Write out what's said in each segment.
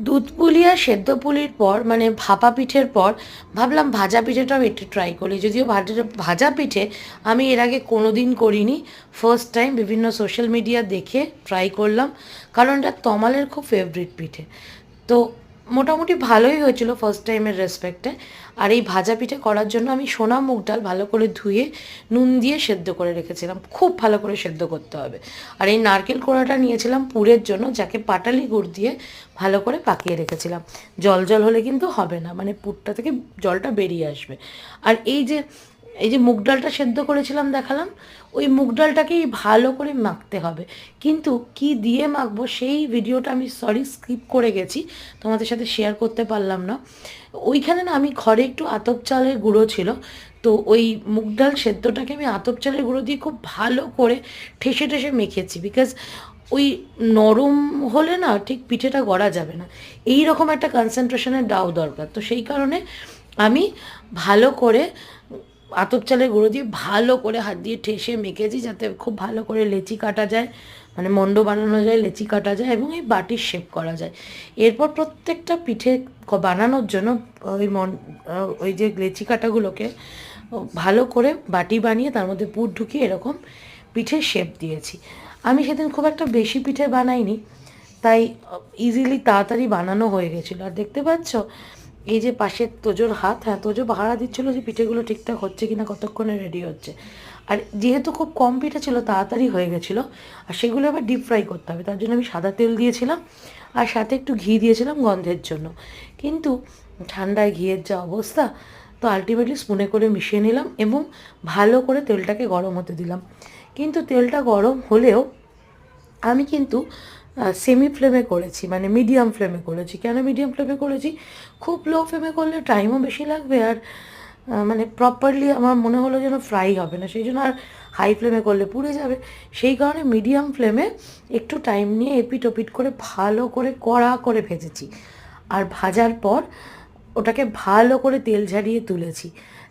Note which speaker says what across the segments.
Speaker 1: দুধ পুলি আর সেদ্ধ পুলির পর মানে ভাপা পিঠের পর, ভাবলাম ভাজা পিঠেটাও একটু ট্রাই করি। যদিও ভাজা ভাজা পিঠে আমি এর আগে কোনো দিন করিনি। ফার্স্ট টাইম বিভিন্ন সোশ্যাল মিডিয়া দেখে ট্রাই করলাম। কারণ এটা তমালের খুব ফেভারিট পিঠে। তো মোটামুটি ভালোই হয়েছিল ফার্স্ট টাইমের রেসপেক্টে আর এই ভাজা পিঠে করার জন্য আমি সোনা মুগ ডাল ভালো করে ধুয়ে, নুন দিয়ে সেদ্ধ করে রেখেছিলাম। খুব ভালো করে সেদ্ধ করতে হবে। আর এই নারকেল কোড়াটা নিয়েছিলাম পুরের জন্য, যাকে পাটালি গুড় দিয়ে ভালো করে পাকিয়ে রেখেছিলাম। জল জল হলে কিন্তু হবে না মানে পুরটা থেকে জলটা বেরিয়ে আসবে। আর এই যে এই যে মুগ ডালটা সেদ্ধ করেছিলাম, দেখালাম, ওই মুগ ডালটাকেই ভালো করে মাখতে হবে। কিন্তু কি দিয়ে মাখবো সেই ভিডিওটা আমি সরি স্কিপ করে গেছি, তোমাদের সাথে শেয়ার করতে পারলাম না। ওইখানে না আমি ঘরে একটু আতপ চালের গুঁড়ো ছিল, তো ওই মুগ ডাল সেদ্ধটাকে আমি আতপ চালের গুঁড়ো দিয়ে খুব ভালো করে ঠেসে ঠেসে মেখেছি বিকজ ওই নরম হলে না ঠিক পিঠেটা গড়া যাবে না। এই রকম একটা কনসেন্ট্রেশনের ডাউ দরকার। তো সেই কারণে আমি ভালো করে আতপ চালের গুঁড়ো দিয়ে ভালো করে হাত দিয়ে ঠেসে মেখেছি যাতে খুব ভালো করে লেচি কাটা যায় মানে মন্ড বানানো যায়, লেচি কাটা যায় এবং এই বাটির শেপ করা যায়। এরপর প্রত্যেকটা পিঠে বানানোর জন্য ওই মন ওই যে লেচি কাটাগুলোকে ভালো করে বাটি বানিয়ে তার মধ্যে পুর ঢুকিয়ে এরকম পিঠের শেপ দিয়েছি। আমি সেদিন খুব একটা বেশি পিঠে বানাইনি, তাই ইজিলি তাড়াতাড়ি বানানো হয়ে গেছিল। আর দেখতে পাচ্ছ এই যে পাশের তোজোর হাত হ্যাঁ তোজো ভাড়া দিচ্ছিল যে পিঠেগুলো ঠিকঠাক হচ্ছে কিনা, কতক্ষণে রেডি হচ্ছে। আর যেহেতু খুব কম পিঠে ছিল, তাড়াতাড়ি হয়ে গেছিল, আর সেগুলো আবার ডিপ ফ্রাই করতে হবে। তার জন্য আমি সাদা তেল দিয়েছিলাম, আর সাথে একটু ঘি দিয়েছিলাম গন্ধের জন্য। কিন্তু ঠান্ডায় ঘিয়ের যা অবস্থা, তো আলটিমেটলি স্পুনে করে মিশিয়ে নিলাম এবং ভালো করে তেলটাকে গরম হতে দিলাম। কিন্তু তেলটা গরম হলেও আমি কিন্তু সেমি ফ্লেমে করেছি মানে মিডিয়াম ফ্লেমে করেছি। কেন মিডিয়াম ফ্লেমে করেছি? খুব লো ফ্লেমে করলে টাইমও বেশি লাগবে আর মানে প্রপারলি আমার মনে হলো যেন ফ্রাই হবে না। সেই জন্য আর হাই ফ্লেমে করলে পুড়ে যাবে। সেই কারণে মিডিয়াম ফ্লেমে একটু টাইম নিয়ে এপিট ওপিট করে ভালো করে কড়া করে ভেজেছি। আর ভাজার পর ওটাকে ভালো করে তেল ঝারিয়ে তুলেছি।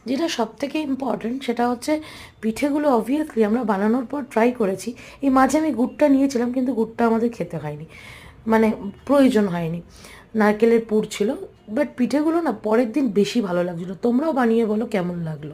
Speaker 1: যেটা সব থেকে ইম্পর্ট্যান্ট সেটা হচ্ছে পিঠেগুলো অবভিয়াসলি আমরা বানানোর পর ট্রাই করেছি। এই মাঝে আমি গুড়টা নিয়েছিলাম কিন্তু গুড়টা আমাদের খেতে হয়নি। মানে প্রয়োজন হয়নি। নারকেলের পুর ছিল। বাট পিঠেগুলো না পরের দিন বেশি ভালো লাগছিল। তোমরাও বানিয়ে বলো কেমন লাগল।